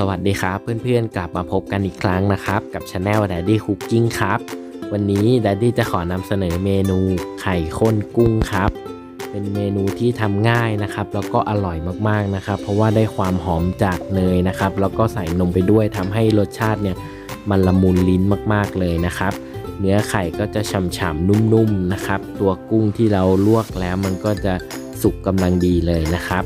สวัสดีครับเพื่อนๆ กลับมาพบกันอีกครั้งนะครับ กับช anel Daddy Cooking ครับ วันนี้ Daddy จะขอนำเสนอเมนูไข่ข้นกุ้งครับ เป็นเมนูที่ทำง่ายนะครับ แล้วก็อร่อยมากๆนะครับ เพราะว่าได้ความหอมจากเนยนะครับ แล้วก็ใส่นมไปด้วยทำให้รสชาติเนี่ยมันละมุนลิ้นมากๆเลยนะครับ เนื้อไข่ก็จะฉ่ำๆนุ่มๆนะครับ ตัวกุ้งที่เราลวกแล้วมันก็จะสุกกำลังดีเลยนะครับ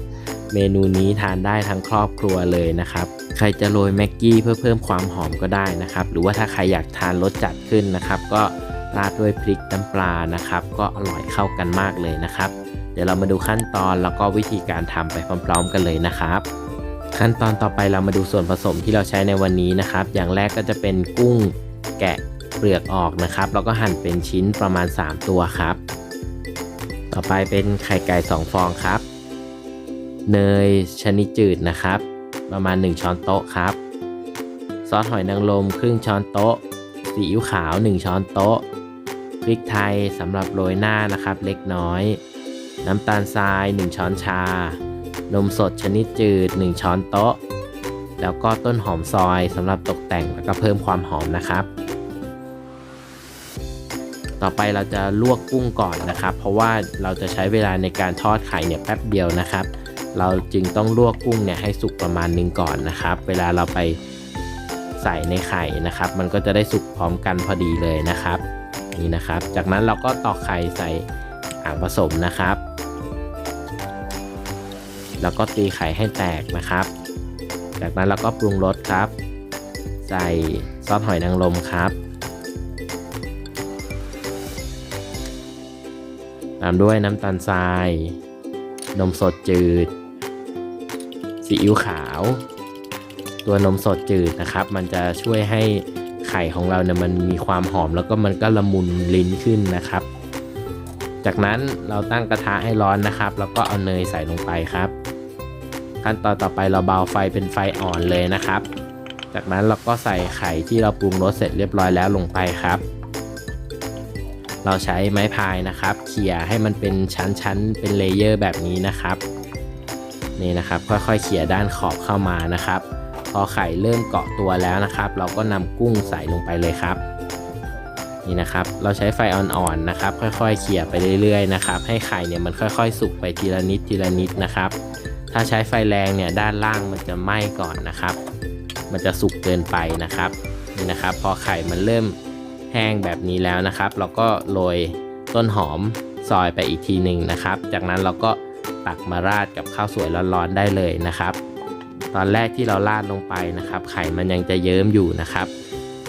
เมนูนี้ทานได้ทั้งครอบครัวเลยนะครับ ใครจะโรยแม็กกี้เพื่อเพิ่มความหอมก็ได้นะครับ หรือว่าถ้าใครอยากทานรสจัดขึ้นนะครับ ก็ราดด้วยพริกน้ำปลานะครับ ก็อร่อยเข้ากันมากเลยนะครับ เดี๋ยวเรามาดูขั้นตอนแล้วก็วิธีการทำไปพร้อม ๆ กันเลยนะครับ ขั้นตอนต่อไปเรามาดูส่วนผสมที่เราใช้ในวันนี้นะครับ อย่างแรกก็จะเป็นกุ้งแกะเปลือกออกนะครับ แล้วก็หั่นเป็นชิ้นประมาณ 3 ตัวครับ ต่อไปเป็นไข่ไก่ 2 ฟองครับ เนยชนิดจืดนะครับ ประมาณ 1 ช้อนโต๊ะครับ ซอสหอยนางรมครึ่งช้อนโต๊ะ ซีอิ๊วขาว 1 ช้อนโต๊ะ พริกไทยสำหรับโรยหน้านะครับ เล็กน้อย น้ำตาลทราย 1 ช้อนชา นมสดชนิดจืด 1 ช้อนโต๊ะ แล้วก็ต้นหอมซอยสำหรับตกแต่งแล้วก็เพิ่มความหอมนะครับต่อไปเราจะลวกกุ้งก่อนนะครับ เพราะว่าเราจะใช้เวลาในการทอดไข่เนี่ยแป๊บเดียวนะครับ เราจึงต้องลวกกุ้งเนี่ยให้สุกประมาณนึงก่อนนะครับ เวลาเราไปใส่ในไข่นะครับ มันก็จะได้สุกพร้อมกันพอดีเลยนะครับ นี่นะครับ จากนั้นเราก็ตอกไข่ใส่อ่างผสมนะครับ แล้วก็ตีไข่ให้แตกนะครับ จากนั้นเราก็ปรุงรสครับ ใส่ซอสหอยนางรมครับตามด้วยน้ำตาลทราย นมสดจืด ซีอิ๊วขาว ตัวนมสดจืดนะครับ มันจะช่วยให้ไข่ของเราเนี่ยมันมีความหอมแล้วก็มันก็ละมุนลิ้นขึ้นนะครับ จากนั้นเราตั้งกระทะให้ร้อนนะครับ แล้วก็เอาเนยใส่ลงไปครับ ขั้นตอนต่อไปเราเบาไฟเป็นไฟอ่อนเลยนะครับ จากนั้นเราก็ใส่ไข่ที่เราปรุงรสเสร็จเรียบร้อยแล้วลงไปครับ เราใช้ไม้พายนะครับ เขี่ยให้มันเป็นชั้นๆเป็นเลเยอร์แบบนี้นะครับ นี่นะครับค่อยๆเขี่ยด้านขอบเข้ามานะครับ พอไข่เริ่มเกาะตัวแล้วนะครับ เราก็นำกุ้งใส่ลงไปเลยครับ นี่นะครับ เราใช้ไฟอ่อนๆนะครับ ค่อยๆเขี่ยไปเรื่อยๆนะครับ ให้ไข่เนี่ยมันค่อยๆ สุกไปทีละนิดทีละนิดนะครับ ถ้าใช้ไฟแรงเนี่ยด้านล่างมันจะไหม้ก่อนนะครับ มันจะสุกเกินไปนะครับนี่นะครับ พอไข่มันเริ่มแห้งแบบนี้แล้วนะครับ เราก็โรยต้นหอมซอยไปอีกทีหนึ่งนะครับ จากนั้นเราก็ ตักมาราดกับข้าวสวยร้อนๆได้เลยนะครับ ตอนแรกที่เราราดลงไปนะครับ ไข่มันยังจะเยิ้มอยู่นะครับ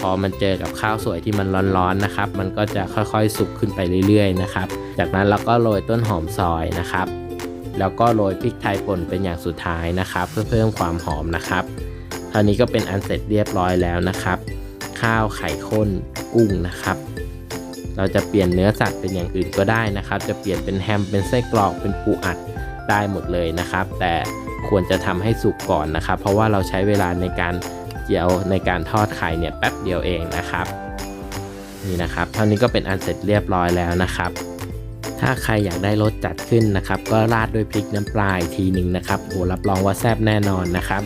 พอมันเจอกับข้าวสวยที่มันร้อนๆนะครับ มันก็จะค่อยๆสุกขึ้นไปเรื่อยๆนะครับ จากนั้นเราก็โรยต้นหอมซอยนะครับ แล้วก็โรยพริกไทยป่นเป็นอย่างสุดท้ายนะครับ เพื่อเพิ่มความหอมนะครับเท่านี้ก็เป็นอันเสร็จเรียบร้อยแล้วนะครับ ข้าวไข่ข้นกุ้งนะครับ เราจะเปลี่ยนเนื้อสัตว์เป็นอย่างอื่นก็ได้นะครับ จะเปลี่ยนเป็นแฮมเป็นไส้กรอกเป็นปูอัดได้หมดเลยนะครับ แต่ควรจะทำให้สุกก่อนนะครับ เพราะว่าเราใช้เวลาในการเจียวในการทอดไข่เนี่ยแป๊บเดียวเองนะครับนี่นะครับเท่านี้ก็เป็นอันเสร็จเรียบร้อยแล้วนะครับ ถ้าใครอยากได้รสจัดขึ้นนะครับ ก็ราดด้วยพริกน้ำปลาอีกทีหนึ่งนะครับโหรับรองว่าแซ่บแน่นอนนะครับ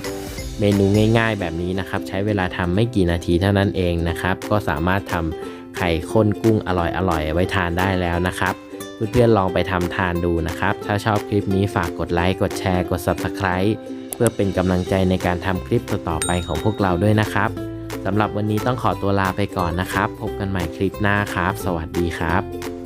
เมนูง่าย ๆ แบบนี้นะครับ ใช้เวลาทำไม่กี่นาทีเท่านั้นเองนะครับ ก็สามารถทำ ไข่ข้นกุ้งอร่อยอร่อยไว้ทานได้แล้วนะครับ เพื่อนๆลองไปทำทานดูนะครับ ถ้าชอบคลิปนี้ฝากกดไลค์กดแชร์กด Subscribe เพื่อเป็นกำลังใจในการทำคลิปต่อๆไปของพวกเราด้วยนะครับสำหรับวันนี้ต้องขอตัวลาไปก่อนนะครับ พบกันใหม่คลิปหน้าครับ สวัสดีครับ